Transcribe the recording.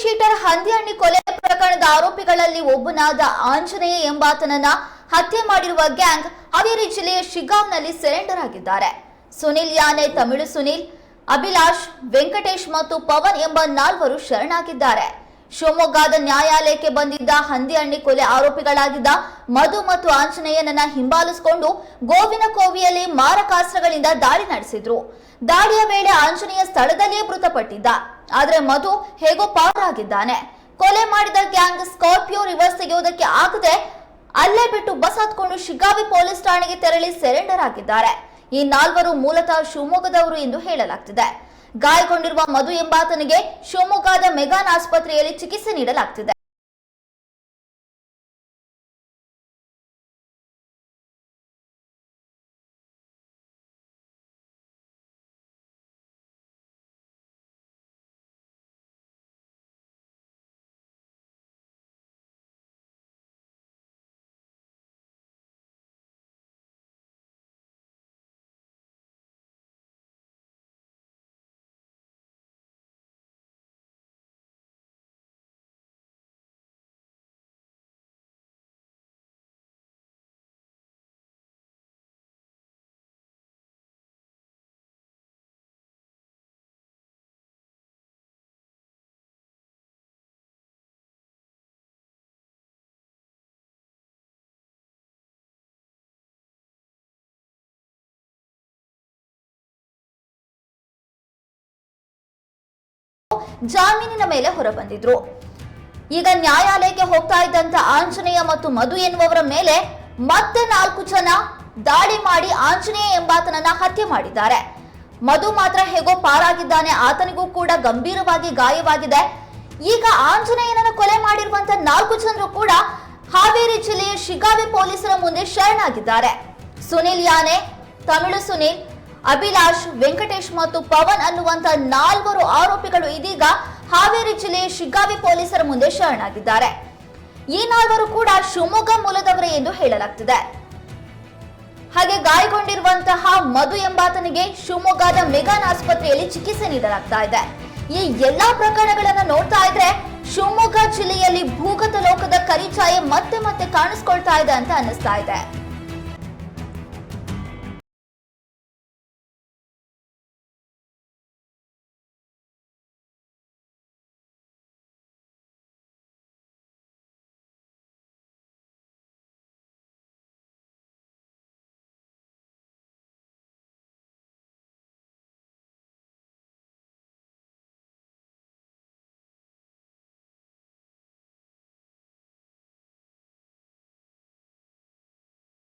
Sheeter ಹಂದಿಹಣ್ಣಿ ಕೊಲೆ ಪ್ರಕರಣದ ಆರೋಪಿಗಳಲ್ಲಿ ಒಬ್ಬನಾದ ಆಂಜನೇಯ ಎಂಬಾತನನ್ನ ಹತ್ಯೆ ಮಾಡಿರುವ ಗ್ಯಾಂಗ್ ಹಾವೇರಿ ಜಿಲ್ಲೆಯ ಶಿಗಾಂವ್ನಲ್ಲಿ ಸೆರೆಂಡರ್ ಆಗಿದ್ದಾರೆ ಸುನಿಲ್ ಯಾನೆ ತಮಿಳು ಸುನಿಲ್, ಅಭಿಲಾಷ್, ವೆಂಕಟೇಶ್ ಮತ್ತು ಪವನ್ ಎಂಬ ನಾಲ್ವರು ಶರಣಾಗಿದ್ದಾರೆ. ಶಿವಮೊಗ್ಗದ ನ್ಯಾಯಾಲಯಕ್ಕೆ ಬಂದಿದ್ದ ಹಂದಿಹಣ್ಣಿ ಕೊಲೆ ಆರೋಪಿಗಳಾಗಿದ್ದ ಮಧು ಮತ್ತು ಆಂಜನೇಯನನ್ನ ಹಿಂಬಾಲಿಸಿಕೊಂಡು ಗೋವಿನ ಕೋವಿಯಲ್ಲಿ ಮಾರಕಾಸ್ತ್ರಗಳಿಂದ ದಾಳಿ ನಡೆಸಿದ್ರು. ದಾಳಿಯ ವೇಳೆ ಆಂಜನೇಯ ಸ್ಥಳದಲ್ಲಿಯೇ ಮೃತಪಟ್ಟಿದ್ದ. ಆದ್ರೆ ಮಧು ಹೇಗೋ ಪಾರಾಗಿದ್ದಾನೆ. ಕೊಲೆ ಮಾಡಿದ ಗ್ಯಾಂಗ್ ಸ್ಕಾರ್ಪಿಯೋ ರಿವರ್ಸ್ ತೆಗೆಯುವುದಕ್ಕೆ ಆಗದೆ ಅಲ್ಲೇ ಬಿಟ್ಟು ಬಸ್ ಹತ್ಕೊಂಡು ಶಿಗಾವಿ ಪೊಲೀಸ್ ಠಾಣೆಗೆ ತೆರಳಿ ಸೆರೆಂಡರ್ ಆಗಿದ್ದಾರೆ ಈ ನಾಲ್ವರು ಮೂಲತಃ ಶಿವಮೊಗ್ಗದವರು ಎಂದು ಹೇಳಲಾಗ್ತಿದೆ. ಗಾಯಗೊಂಡಿರುವ ಮಧು ಎಂಬಾತನಿಗೆ ಶಿವಮೊಗ್ಗದ ಮೆಗಾನ್ ಆಸ್ಪತ್ರೆಯಲ್ಲಿ ಚಿಕಿತ್ಸೆ ನೀಡಲಾಗ್ತಿದೆ. ಜಾಮೀನಿನ ಮೇಲೆ ಹೊರಬಂದಿದ್ರು. ಈಗ ನ್ಯಾಯಾಲಯಕ್ಕೆ ಹೋಗ್ತಾ ಇದ್ದಂತ ಆಂಜನೇಯ ಮತ್ತು ಮಧು ಎನ್ನುವರ ಮೇಲೆ ಮತ್ತೆ ನಾಲ್ಕು ಜನ ದಾಳಿ ಮಾಡಿ ಆಂಜನೇಯ ಎಂಬಾತನನ್ನ ಹತ್ಯೆ ಮಾಡಿದ್ದಾರೆ. ಮಧು ಮಾತ್ರ ಹೇಗೋ ಪಾರಾಗಿದ್ದಾನೆ, ಆತನಿಗೂ ಕೂಡ ಗಂಭೀರವಾಗಿ ಗಾಯವಾಗಿದೆ. ಈಗ ಆಂಜನೇಯನನ್ನ ಕೊಲೆ ಮಾಡಿರುವಂತ ನಾಲ್ಕು ಜನರು ಕೂಡ ಹಾವೇರಿ ಜಿಲ್ಲೆಯ ಶಿಗಾವಿ ಪೊಲೀಸರ ಮುಂದೆ ಶರಣಾಗಿದ್ದಾರೆ. ಸುನಿಲ್ ಯಾನೆ, ತಮಿಳು ಸುನಿಲ್ ಅಭಿಲಾಷ್, ವೆಂಕಟೇಶ್ ಮತ್ತು ಪವನ್ ಅನ್ನುವಂತ ನಾಲ್ವರು ಆರೋಪಿಗಳು ಇದೀಗ ಹಾವೇರಿ ಜಿಲ್ಲೆಯ ಶಿಗ್ಗಾವಿ ಪೊಲೀಸರ ಮುಂದೆ ಶರಣಾಗಿದ್ದಾರೆ. ಈ ನಾಲ್ವರು ಕೂಡ ಶಿವಮೊಗ್ಗ ಮೂಲದವರೇ ಎಂದು ಹೇಳಲಾಗ್ತಿದೆ. ಹಾಗೆ ಗಾಯಗೊಂಡಿರುವಂತಹ ಮಧು ಎಂಬಾತನಿಗೆ ಶಿವಮೊಗ್ಗದ ಮೆಗಾನ್ ಆಸ್ಪತ್ರೆಯಲ್ಲಿ ಚಿಕಿತ್ಸೆ ನೀಡಲಾಗ್ತಾ ಇದೆ. ಈ ಎಲ್ಲಾ ಪ್ರಕರಣಗಳನ್ನ ನೋಡ್ತಾ ಇದ್ರೆ ಶಿವಮೊಗ್ಗ ಜಿಲ್ಲೆಯಲ್ಲಿ ಭೂಗತ ಲೋಕದ ಕರಿಛಾಯೆ ಮತ್ತೆ ಮತ್ತೆ ಕಾಣಿಸ್ಕೊಳ್ತಾ ಇದೆ ಅಂತ ಅನ್ನಿಸ್ತಾ ಇದೆ.